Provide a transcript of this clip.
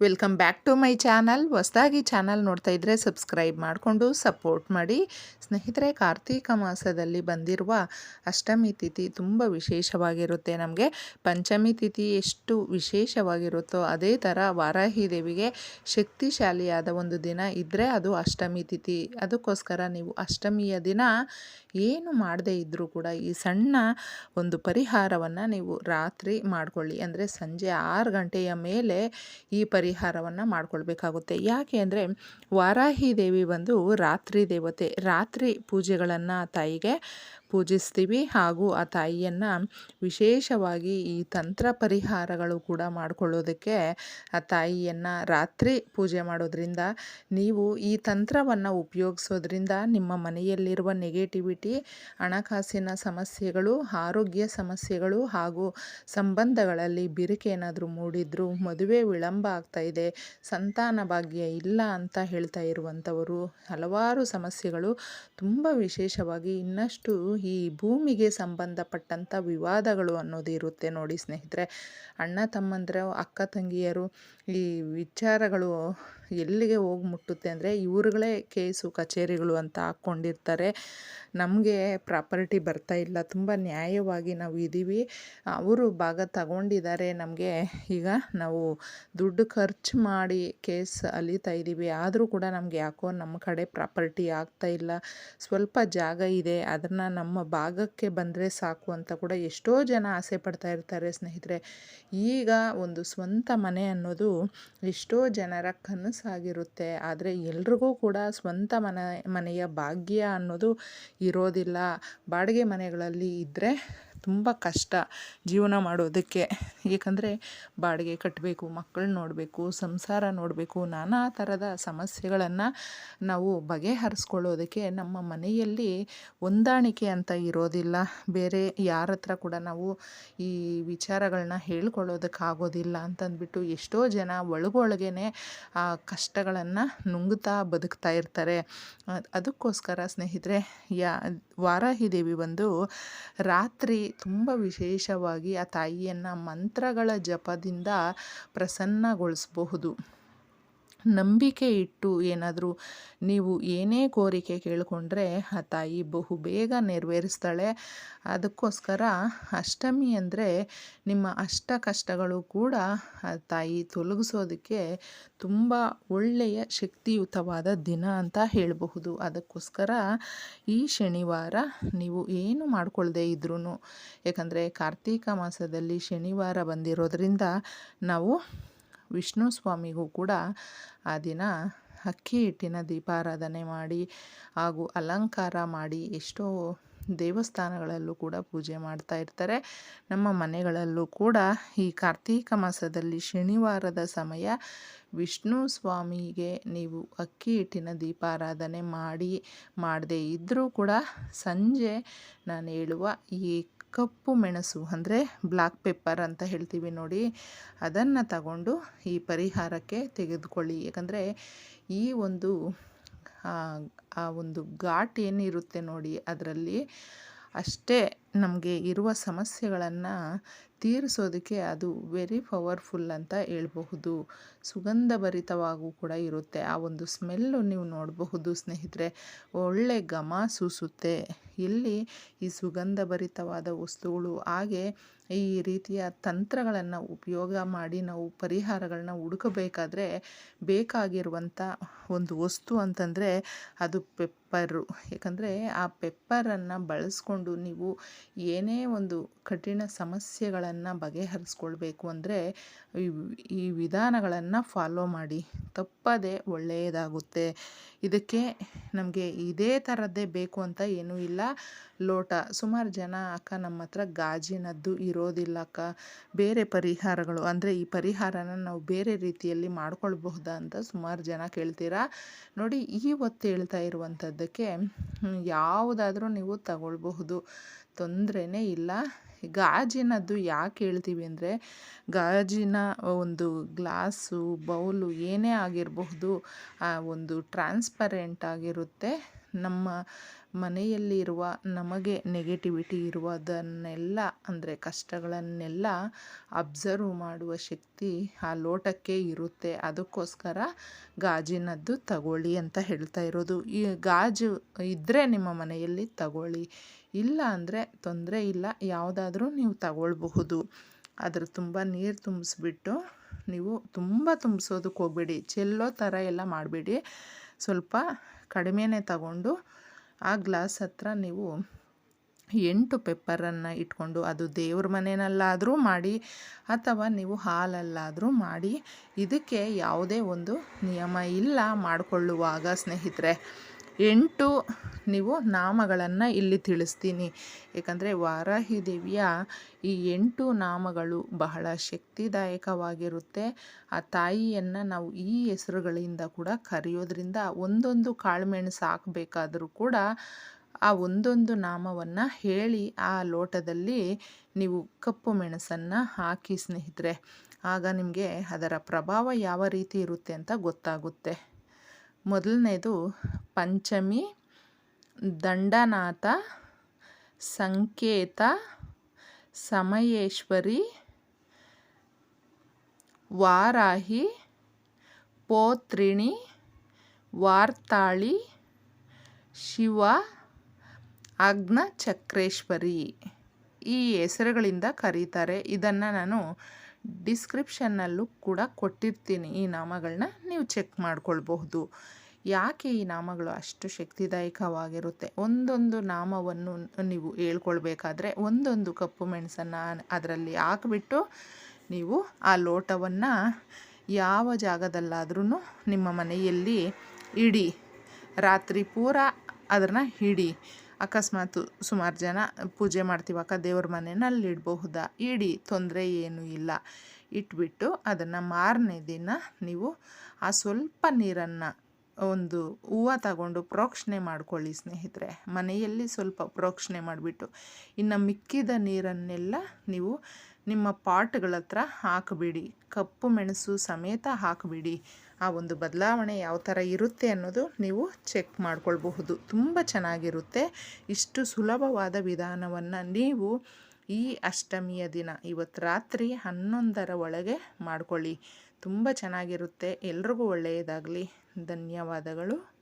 Welcome back to my channel ಹೊಸದಾಗಿ channel ನೋಡ್ತಾ ಇದ್ದರೆ ಸಬ್ಸ್ಕ್ರೈಬ್ ಮಾಡಿಕೊಂಡು ಸಪೋರ್ಟ್ ಮಾಡಿ. ಸ್ನೇಹಿತರೆ, ಕಾರ್ತೀಕ ಮಾಸದಲ್ಲಿ ಬಂದಿರುವ ಅಷ್ಟಮಿ ತಿಥಿ ತುಂಬ ವಿಶೇಷವಾಗಿರುತ್ತೆ ನಮಗೆ. ಪಂಚಮಿ ತಿಥಿ ಎಷ್ಟು ವಿಶೇಷವಾಗಿರುತ್ತೋ ಅದೇ ಥರ ವಾರಾಹಿ ದೇವಿಗೆ ಶಕ್ತಿಶಾಲಿಯಾದ ಒಂದು ದಿನ ಇದ್ದರೆ ಅದು ಅಷ್ಟಮಿ ತಿಥಿ. ಅದಕ್ಕೋಸ್ಕರ ನೀವು ಅಷ್ಟಮಿಯ ದಿನ ಏನು ಮಾಡದೇ ಇದ್ದರೂ ಕೂಡ ಈ ಸಣ್ಣ ಒಂದು ಪರಿಹಾರವನ್ನು ನೀವು ರಾತ್ರಿ ಮಾಡಿಕೊಳ್ಳಿ. ಅಂದರೆ ಸಂಜೆ ಆರು ಗಂಟೆಯ ಮೇಲೆ ಈ ಪರಿಹಾರವನ್ನು ಮಾಡ್ಕೊಳ್ಬೇಕಾಗುತ್ತೆ. ಯಾಕೆ ಅಂದರೆ ವಾರಾಹಿ ದೇವಿ ಬಂದು ರಾತ್ರಿ ದೇವತೆ ರಾತ್ರಿ ಪೂಜೆಗಳನ್ನು ತಾಯಿಗೆ ಪೂಜಿಸ್ತೀವಿ ಹಾಗೂ ಆ ತಾಯಿಯನ್ನು ವಿಶೇಷವಾಗಿ ಈ ತಂತ್ರ ಪರಿಹಾರಗಳು ಕೂಡ ಮಾಡಿಕೊಳ್ಳೋದಕ್ಕೆ ಆ ತಾಯಿಯನ್ನು ರಾತ್ರಿ ಪೂಜೆ ಮಾಡೋದ್ರಿಂದ ನೀವು ಈ ತಂತ್ರವನ್ನು ಉಪಯೋಗಿಸೋದ್ರಿಂದ ನಿಮ್ಮ ಮನೆಯಲ್ಲಿರುವ ನೆಗೆಟಿವಿಟಿ ಹಣಕಾಸಿನ ಸಮಸ್ಯೆಗಳು, ಆರೋಗ್ಯ ಸಮಸ್ಯೆಗಳು ಹಾಗೂ ಸಂಬಂಧಗಳಲ್ಲಿ ಬಿರುಕೆ ಏನಾದರೂ ಮೂಡಿದ್ರು ಮದುವೆ ವಿಳಂಬ ಇದೆ, ಸಂತಾನ ಭಾಗ್ಯ ಇಲ್ಲ ಅಂತ ಹೇಳ್ತಾ ಇರುವಂಥವರು ಹಲವಾರು ಸಮಸ್ಯೆಗಳು ತುಂಬ ವಿಶೇಷವಾಗಿ ಇನ್ನಷ್ಟು ಈ ಭೂಮಿಗೆ ಸಂಬಂಧಪಟ್ಟಂಥ ವಿವಾದಗಳು ಅನ್ನೋದು ಇರುತ್ತೆ ನೋಡಿ ಸ್ನೇಹಿತರೆ. ಅಣ್ಣ ತಮ್ಮಂದಿರು ಅಕ್ಕ ತಂಗಿಯರು ಈ ವಿಚಾರಗಳು ಎಲ್ಲಿಗೆ ಹೋಗಿ ಮುಟ್ಟುತ್ತೆ ಅಂದರೆ ಇವ್ರುಗಳೇ ಕೇಸು ಕಚೇರಿಗಳು ಅಂತ ಹಾಕ್ಕೊಂಡಿರ್ತಾರೆ. ನಮಗೆ ಪ್ರಾಪರ್ಟಿ ಬರ್ತಾ ಇಲ್ಲ. ತುಂಬ ನ್ಯಾಯವಾಗಿ ನಾವು ಇದ್ದೀವಿ ಅವರು ಭಾಗ ತಗೊಂಡಿದ್ದಾರೆ. ನಮಗೆ ಈಗ ನಾವು ದುಡ್ಡು ಖರ್ಚು ಮಾಡಿ ಕೇಸ್ ಅಲಿತಾ ಇದ್ದೀವಿ ಆದರೂ ಕೂಡ ನಮಗೆ ಯಾಕೋ ನಮ್ಮ ಕಡೆ ಪ್ರಾಪರ್ಟಿ ಆಗ್ತಾ ಇಲ್ಲ. ಸ್ವಲ್ಪ ಜಾಗ ಇದೆ. ಅದನ್ನು ನಮ್ಮ ಭಾಗಕ್ಕೆ ಬಂದರೆ ಸಾಕು ಅಂತ ಕೂಡ ಎಷ್ಟೋ ಜನ ಆಸೆ ಪಡ್ತಾ ಇರ್ತಾರೆ ಸ್ನೇಹಿತರೆ. ಈಗ ಒಂದು ಸ್ವಂತ ಮನೆ ಅನ್ನೋದು ಎಷ್ಟೋ ಜನರ ಕನಸಾಗಿರುತ್ತೆ. ಆದರೆ ಎಲ್ರಿಗೂ ಕೂಡ ಸ್ವಂತ ಮನೆ, ಮನೆಯ ಭಾಗ್ಯ ಅನ್ನೋದು ಇರೋದಿಲ್ಲ. ಬಾಡಿಗೆ ಮನೆಗಳಲ್ಲಿ ಇದ್ದರೆ ತುಂಬ ಕಷ್ಟ ಜೀವನ ಮಾಡೋದಕ್ಕೆ. ಏಕೆಂದರೆ ಬಾಡಿಗೆ ಕಟ್ಟಬೇಕು ಮಕ್ಕಳು ನೋಡಬೇಕು, ಸಂಸಾರ ನೋಡಬೇಕು, ನಾನಾ ಥರದ ಸಮಸ್ಯೆಗಳನ್ನು ನಾವು ಬಗೆಹರಿಸ್ಕೊಳ್ಳೋದಕ್ಕೆ ನಮ್ಮ ಮನೆಯಲ್ಲಿ ಹೊಂದಾಣಿಕೆ ಅಂತ ಇರೋದಿಲ್ಲ. ಬೇರೆ ಯಾರ ಹತ್ರ ಕೂಡ ನಾವು ಈ ವಿಚಾರಗಳನ್ನ ಹೇಳ್ಕೊಳ್ಳೋದಕ್ಕಾಗೋದಿಲ್ಲ ಅಂತಂದ್ಬಿಟ್ಟು ಎಷ್ಟೋ ಜನ ಒಳಗೊಳಗೇ ಆ ಕಷ್ಟಗಳನ್ನು ನುಂಗುತ್ತಾ ಬದುಕ್ತಾ ಇರ್ತಾರೆ. ಅದಕ್ಕೋಸ್ಕರ ಸ್ನೇಹಿತರೆ, ಯಾ, ವಾರಾಹಿ ದೇವಿ ಬಂದು ರಾತ್ರಿ ತುಂಬ ವಿಶೇಷವಾಗಿ ಆ ತಾಯಿಯನ್ನು ಮಂತ್ರಗಳ ಜಪದಿಂದ ಪ್ರಸನ್ನಗೊಳಿಸಬಹುದು. ನಂಬಿಕೆ ಇಟ್ಟು ಏನಾದರೂ ನೀವು ಏನೇ ಕೋರಿಕೆ ಕೇಳಿಕೊಂಡ್ರೆ ಆ ತಾಯಿ ಬಹು ಬೇಗ ನೆರವೇರಿಸ್ತಾಳೆ. ಅದಕ್ಕೋಸ್ಕರ ಅಷ್ಟಮಿ ಅಂದರೆ ನಿಮ್ಮ ಅಷ್ಟ ಕಷ್ಟಗಳು ಕೂಡ ಆ ತಾಯಿ ತೊಲಗಿಸೋದಕ್ಕೆ ತುಂಬ ಒಳ್ಳೆಯ ಶಕ್ತಿಯುತವಾದ ದಿನ ಅಂತ ಹೇಳಬಹುದು. ಅದಕ್ಕೋಸ್ಕರ ಈ ಶನಿವಾರ ನೀವು ಏನು ಮಾಡ್ಕೊಳ್ಳದೇ ಇದ್ರೂ ಯಾಕಂದರೆ ಕಾರ್ತೀಕ ಮಾಸದಲ್ಲಿ ಶನಿವಾರ ಬಂದಿರೋದ್ರಿಂದ ನಾವು ವಿಷ್ಣು ಸ್ವಾಮಿಗೂ ಕೂಡ ಆ ದಿನ ಅಕ್ಕಿ ಹಿಟ್ಟಿನ ದೀಪಾರಾಧನೆ ಮಾಡಿ ಹಾಗೂ ಅಲಂಕಾರ ಮಾಡಿ ಎಷ್ಟೋ ದೇವಸ್ಥಾನಗಳಲ್ಲೂ ಕೂಡ ಪೂಜೆ ಮಾಡ್ತಾ ಇರ್ತಾರೆ. ನಮ್ಮ ಮನೆಗಳಲ್ಲೂ ಕೂಡ ಈ ಕಾರ್ತೀಕ ಮಾಸದಲ್ಲಿ ಶನಿವಾರದ ಸಮಯ ವಿಷ್ಣು ಸ್ವಾಮಿಗೆ ನೀವು ಅಕ್ಕಿ ಹಿಟ್ಟಿನ ದೀಪಾರಾಧನೆ ಮಾಡಿ, ಮಾಡದೇ ಇದ್ದರೂ ಕೂಡ ಸಂಜೆ ನಾನು ಹೇಳುವ ಈ ಕಪ್ಪು ಮೆಣಸು ಅಂದರೆ ಬ್ಲ್ಯಾಕ್ ಪೆಪ್ಪರ್ ಅಂತ ಹೇಳ್ತೀವಿ ನೋಡಿ, ಅದನ್ನು ತಗೊಂಡು ಈ ಪರಿಹಾರಕ್ಕೆ ತೆಗೆದುಕೊಳ್ಳಿ. ಯಾಕಂದರೆ ಈ ಒಂದು ಆ ಒಂದು ಘಾಟ್ ಏನಿರುತ್ತೆ ನೋಡಿ ಅದರಲ್ಲಿ ಅಷ್ಟೇ ನಮಗೆ ಇರುವ ಸಮಸ್ಯೆಗಳನ್ನು ತೀರಿಸೋದಕ್ಕೆ ಅದು ವೆರಿ ಪವರ್ಫುಲ್ ಅಂತ ಹೇಳ್ಬಹುದು. ಸುಗಂಧಭರಿತವಾಗೂ ಕೂಡ ಇರುತ್ತೆ. ಆ ಒಂದು ಸ್ಮೆಲ್ಲು ನೀವು ನೋಡಬಹುದು ಸ್ನೇಹಿತರೆ. ಒಳ್ಳೆ ಘಮ ಸೂಸುತ್ತೆ. ಇಲ್ಲಿ ಈ ಸುಗಂಧಭರಿತವಾದ ವಸ್ತುಗಳು ಹಾಗೆ ಈ ರೀತಿಯ ತಂತ್ರಗಳನ್ನು ಉಪಯೋಗ ಮಾಡಿ ನಾವು ಪರಿಹಾರಗಳನ್ನ ಹುಡುಕಬೇಕಾದ್ರೆ ಬೇಕಾಗಿರುವಂಥ ಒಂದು ವಸ್ತು ಅಂತಂದರೆ ಅದು ಪೆಪ್ಪರು. ಯಾಕಂದರೆ ಆ ಪೆಪ್ಪರನ್ನು ಬಳಸ್ಕೊಂಡು ನೀವು ಏನೇ ಒಂದು ಕಠಿಣ ಸಮಸ್ಯೆಗಳನ್ನು ಬಗೆಹರಿಸ್ಕೊಳ್ಬೇಕು ಅಂದರೆ ಈ ವಿಧಾನಗಳನ್ನು ಫಾಲೋ ಮಾಡಿ. ತಪ್ಪದೆ ಒಳ್ಳೆಯದಾಗುತ್ತೆ. ಇದಕ್ಕೆ ನಮಗೆ ಇದೇ ಥರದ್ದೇ ಬೇಕು ಅಂತ ಏನೂ ಇಲ್ಲ. ಲೋಟ. ಸುಮಾರು ಜನ ಅಕ್ಕ ನಮ್ಮ ಹತ್ರ ಗಾಜಿನದ್ದು ಇರೋದಿಲ್ಲ ಅಕ್ಕ. ಬೇರೆ ಪರಿಹಾರಗಳು. ಅಂದರೆ ಈ ಪರಿಹಾರನ ನಾವು ಬೇರೆ ರೀತಿಯಲ್ಲಿ ಮಾಡ್ಕೊಳ್ಬಹುದಾ ಅಂತ ಸುಮಾರು ಜನ ಕೇಳ್ತೀರಾ? ನೋಡಿ ಇವತ್ತು ಹೇಳ್ತಾ ಇರುವಂಥದ್ದಕ್ಕೆ ಯಾವುದಾದ್ರೂ ನೀವು ತಗೊಳ್ಬಹುದು. ತೊಂದರೆನೇ ಇಲ್ಲ. ಗಾಜಿನದ್ದು ಯಾಕೆ ಹೇಳ್ತೀವಿ ಅಂದರೆ ಗಾಜಿನ ಒಂದು ಗ್ಲಾಸು ಬೌಲು ಏನೇ ಆಗಿರಬಹುದು ಒಂದು ಟ್ರಾನ್ಸ್ಪರೆಂಟ್ ಆಗಿರುತ್ತೆ. ನಮ್ಮ ಮನೆಯಲ್ಲಿರುವ ನಮಗೆ ನೆಗೆಟಿವಿಟಿ ಇರುವುದನ್ನೆಲ್ಲ, ಅಂದರೆ ಕಷ್ಟಗಳನ್ನೆಲ್ಲ ಅಬ್ಸರ್ವ್ ಮಾಡುವ ಶಕ್ತಿ ಆ ಲೋಟಕ್ಕೆ ಇರುತ್ತೆ. ಅದಕ್ಕೋಸ್ಕರ ಗಾಜಿನದ್ದು ತಗೊಳ್ಳಿ ಅಂತ ಹೇಳ್ತಾ ಇರೋದು. ಈ ಗಾಜು ಇದ್ದರೆ ನಿಮ್ಮ ಮನೆಯಲ್ಲಿ ತಗೊಳ್ಳಿ. ಇಲ್ಲ ಅಂದರೆ ತೊಂದರೆ ಇಲ್ಲ, ಯಾವುದಾದ್ರೂ ನೀವು ತಗೊಳ್ಬಹುದು. ಅದ್ರ ತುಂಬ ನೀರು ತುಂಬಿಸ್ಬಿಟ್ಟು ನೀವು ತುಂಬ ತುಂಬಿಸೋದಕ್ಕೆ ಹೋಗಬೇಡಿ. ಚೆಲ್ಲೋ ಥರ ಎಲ್ಲ ಮಾಡಬೇಡಿ. ಸ್ವಲ್ಪ ಕಡಿಮೆನೇ ತಗೊಂಡು ಆ ಗ್ಲಾಸ್ ಹತ್ರ ನೀವು ಎಂಟು ಪೆಪ್ಪರನ್ನು ಇಟ್ಕೊಂಡು ಅದು ದೇವ್ರ ಮನೆಯಲ್ಲಾದರೂ ಮಾಡಿ ಅಥವಾ ನೀವು ಹಾಲಲ್ಲಾದರೂ ಮಾಡಿ ಇದಕ್ಕೆ ಯಾವುದೇ ಒಂದು ನಿಯಮ ಇಲ್ಲ ಮಾಡಿಕೊಳ್ಳುವಾಗ ಸ್ನೇಹಿತರೆ. ಎಂಟು ನೀವು ನಾಮಗಳನ್ನು ಇಲ್ಲಿ ತಿಳಿಸ್ತೀನಿ. ಏಕೆಂದರೆ ವಾರಾಹಿ ದೇವಿಯ ಈ ಎಂಟು ನಾಮಗಳು ಬಹಳ ಶಕ್ತಿದಾಯಕವಾಗಿರುತ್ತೆ. ಆ ತಾಯಿಯನ್ನು ನಾವು ಈ ಹೆಸರುಗಳಿಂದ ಕೂಡ ಕರೆಯೋದ್ರಿಂದ ಒಂದೊಂದು ಕಾಳುಮೆಣಸು ಹಾಕಬೇಕಾದರೂ ಕೂಡ ಆ ಒಂದೊಂದು ನಾಮವನ್ನು ಹೇಳಿ ಆ ಲೋಟದಲ್ಲಿ ನೀವು ಕಪ್ಪು ಮೆಣಸನ್ನು ಹಾಕಿ ಸ್ನೇಹಿತರೆ, ಆಗ ನಿಮಗೆ ಅದರ ಪ್ರಭಾವ ಯಾವ ರೀತಿ ಇರುತ್ತೆ ಅಂತ ಗೊತ್ತಾಗುತ್ತೆ. ಮೊದಲನೇದು ಪಂಚಮಿ ದಂಡನಾಥ, ಸಂಕೇತ, ಸಮಯೇಶ್ವರಿ, ವಾರಾಹಿ, ಪೋತ್ರಿಣಿ, ವಾರ್ತಾಳಿ, ಶಿವ ಚಕ್ರೇಶ್ವರಿ ಈ ಹೆಸರುಗಳಿಂದ ಕರೀತಾರೆ. ಇದನ್ನು ನಾನು ಡಿಸ್ಕ್ರಿಪ್ಷನ್ನಲ್ಲೂ ಕೂಡ ಕೊಟ್ಟಿರ್ತೀನಿ. ಈ ನಾಮಗಳನ್ನ ನೀವು ಚೆಕ್ ಮಾಡ್ಕೊಳ್ಬಹುದು. ಯಾಕೆ ಈ ನಾಮಗಳು ಅಷ್ಟು ಶಕ್ತಿದಾಯಕವಾಗಿರುತ್ತೆ? ಒಂದೊಂದು ನಾಮವನ್ನು ನೀವು ಹೇಳ್ಕೊಳ್ಬೇಕಾದ್ರೆ ಒಂದೊಂದು ಕಪ್ಪು ಮೆಣಸನ್ನು ಅದರಲ್ಲಿ ಹಾಕಿಬಿಟ್ಟು ನೀವು ಆ ಲೋಟವನ್ನು ಯಾವ ಜಾಗದಲ್ಲಾದ್ರೂ ನಿಮ್ಮ ಮನೆಯಲ್ಲಿ ಇಡಿ. ರಾತ್ರಿ ಪೂರ ಅದನ್ನು ಇಡಿ ಅಕಸ್ಮಾತ್ ಸುಮಾರು ಜನ ಪೂಜೆ ಮಾಡ್ತೀವಕ್ಕ ದೇವ್ರ ಮನೆಯಲ್ಲಿ ಇಡಬಹುದಾ ಇಡಿ, ತೊಂದರೆ ಏನೂ ಇಲ್ಲ. ಇಟ್ಬಿಟ್ಟು ಅದನ್ನು ಮಾರನೇ ದಿನ ನೀವು ಆ ಸ್ವಲ್ಪ ನೀರನ್ನು ಒಂದು ಹೂವು ತಗೊಂಡು ಪ್ರೋಕ್ಷಣೆ ಮಾಡ್ಕೊಳ್ಳಿ ಸ್ನೇಹಿತರೆ. ಮನೆಯಲ್ಲಿ ಸ್ವಲ್ಪ ಪ್ರೋಕ್ಷಣೆ ಮಾಡಿಬಿಟ್ಟು, ಇನ್ನು ಮಿಕ್ಕಿದ ನೀರನ್ನೆಲ್ಲ ನೀವು ನಿಮ್ಮ ಪಾಟ್ಗಳ ಹತ್ರ ಹಾಕಿಬಿಡಿ. ಕಪ್ಪು ಮೆಣಸು ಸಮೇತ ಹಾಕಿಬಿಡಿ. ಆ ಒಂದು ಬದಲಾವಣೆ ಯಾವ ಥರ ಇರುತ್ತೆ ಅನ್ನೋದು ನೀವು ಚೆಕ್ ಮಾಡ್ಕೊಳ್ಬಹುದು. ತುಂಬ ಚೆನ್ನಾಗಿರುತ್ತೆ. ಇಷ್ಟು ಸುಲಭವಾದ ವಿಧಾನವನ್ನು ನೀವು ಈ ಅಷ್ಟಮಿಯ ದಿನ ಇವತ್ತು ರಾತ್ರಿ ಹನ್ನೊಂದರ ಒಳಗೆ ಮಾಡ್ಕೊಳ್ಳಿ. ತುಂಬ ಚೆನ್ನಾಗಿರುತ್ತೆ. ಎಲ್ರಿಗೂ ಒಳ್ಳೆಯದಾಗಲಿ. ಧನ್ಯವಾದಗಳು.